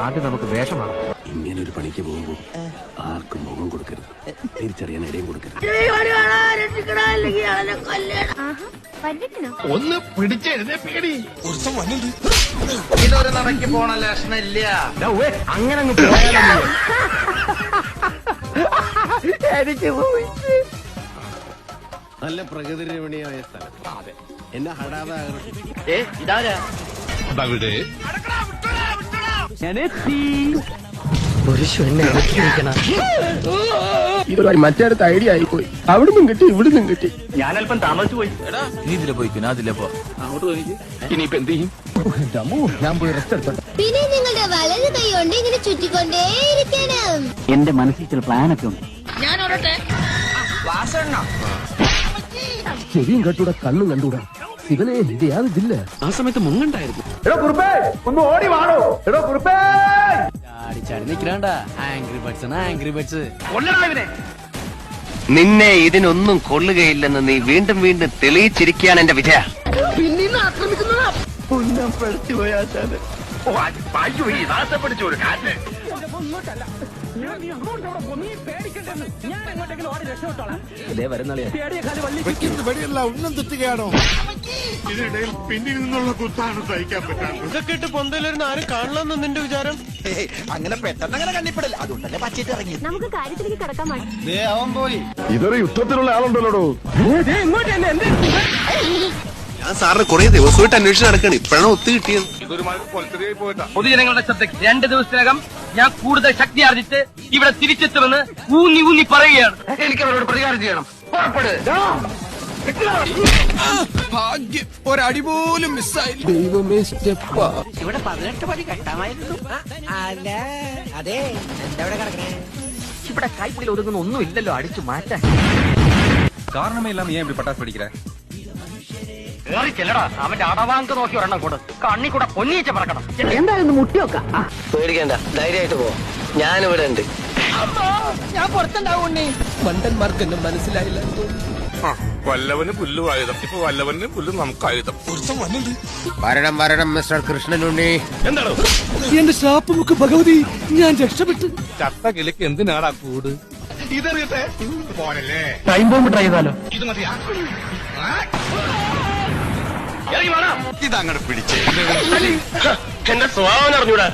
ആദ്യം നമുക്ക് വേഷമാണ് ഇങ്ങനെ ഒരു പണിക്ക് പോകുമ്പോൾ ആർക്കും മുഖം കൊടുക്കരുത്. തിരിച്ചറിയാൻ ഇടയും കൊടുക്കരുത്. ഒന്ന് പിടിച്ചെഴുതേ പേടി. ഇതൊരു നടക്കി പോണ ലക്ഷണില്ല. അങ്ങനെ എനിക്ക് നല്ല പ്രകൃതി രമണീയമായ സ്ഥലം. അതെ. എന്നെ ഹടാതെ ഏ ഇതാരാ? ഇതൊരു മറ്റേടത്ത് ഐഡിയ ആയിപ്പോയി. അവിടുന്നും കിട്ടി ഇവിടുന്നും കിട്ടി. ഞാൻ അല്പം താമസിച്ചു പോയി. നീ ഇതിലെ പോയിക്കോ അതിലെ പോ ഇനിയിപ്പോ എന്ത് ചെയ്യും? ഞാൻ പോയി റെസ്റ്റ് എടുത്തോട്ടെ. പിന്നെ നിങ്ങളുടെ വളരെ കൈ കൊണ്ട് ഇങ്ങനെ ചുറ്റിക്കൊണ്ടേയിരിക്കണം. എന്റെ മനസ്സിൽ ചില പ്ലാനൊക്കെ ഉണ്ട്. ഞാൻ ശരിയും കെട്ടൂടെ കണ്ണും കണ്ടൂടാ. ഇവനെ ഇത് യാതൊരു ആ സമയത്ത് മുങ്ങണ്ടായിരുന്നു. എടോ കുറുപ്പേ ഒന്ന് ഓടി വാടോ. എടോ കുറുപ്പേ. ചാടി നിൽക്കണ്ട ആംഗ്രി ബഡ്സ് ആംഗ്രി ബഡ്സ് നിന്നെ ഇതിനൊന്നും കൊള്ളുകയില്ലെന്ന് നീ വീണ്ടും വീണ്ടും തെളിയിച്ചിരിക്കുകയാണ് എന്റെ വിജയ. ഇതിനിടയിൽ പിന്നിൽ നിന്നുള്ള കുത്താണ് സഹിക്കാൻ പറ്റാത്തത്. ഇതൊക്കെ ഇട്ട് പൊന്തയിലിരുന്ന് ആരും കാണണമെന്ന് നിന്റെ വിചാരം? നമുക്ക് കാര്യത്തിലേക്ക് കിടക്കാൻ മതി അവൻ പോയി. ഇതൊരു യുദ്ധത്തിലുള്ള ആളുണ്ടല്ലോ ഞാൻ സാറിന് കുറെ ദിവസമായിട്ട് അന്വേഷിച്ച് നടക്കണം. ഇപ്പോഴാണ് ഒത്തു കിട്ടിയത്. പൊതുജനങ്ങളുടെ ശ്രദ്ധയ്ക്ക് രണ്ട് ദിവസത്തിനകം ഞാൻ കൂടുതൽ ശക്തി ആർജിച്ച് ഇവിടെ തിരിച്ചെത്തുമെന്ന് ഊന്നി ഊന്നി പറയുകയാണ്. എനിക്ക് അവരോട് പ്രതികാരം ചെയ്യണം. ഭാഗ്യം. ഒരടി പോലും മിസ്സായില്ല. ദൈവമേ സ്റ്റെപ്പാ. ഇവിടെ പതിനെട്ട് പടി കെട്ടാമായിരുന്നു. അല്ല അതെ എന്തവിടെ കിടക്കണേ? ഇവിടെ കൈപ്പിടിയിൽ ഒതുങ്ങുന്ന ഒന്നും ഇല്ലല്ലോ അടിച്ചു മാറ്റാൻ. കേറി ചെല്ലടാ. അവന്റെ അടവാങ്ക് നോക്കി ഒരെണ്ണം കൂടെ കണ്ണി കൂടെ പൊന്നിയിച്ച പറക്കണം. എന്തായാലും നോക്കാം? പേടിക്കണ്ട. ധൈര്യമായിട്ട് പോ. ഞാനിവിടെ ഉണ്ട്. മണ്ടന്മാർക്കൊന്നും മനസ്സിലായില്ല വല്ലവന് പുല്ലും ആയുധം. ഇപ്പൊ വല്ലവന് പുല്ലും നമുക്ക് ആയുധം. വരണം വരണം മിസ്റ്റർ കൃഷ്ണനുണ്ണി. എന്താണോ? എന്റെ ഷാപ്പ് മുക്ക് ഭഗവതി ഞാൻ രക്ഷപ്പെട്ടു. ചത്ത കിളിക്ക് എന്തിനാടാ കൂട്? ഇതറിയട്ടെ? പോരല്ലേ? ടൈം ബോംബ് ട്രൈ ചെയ്താലോ? ഇത് മതിയാ ഇതങ്ങോട്ട് പിടിച്ചേ. എന്റെ സ്വഭാവം അറിഞ്ഞൂടാ.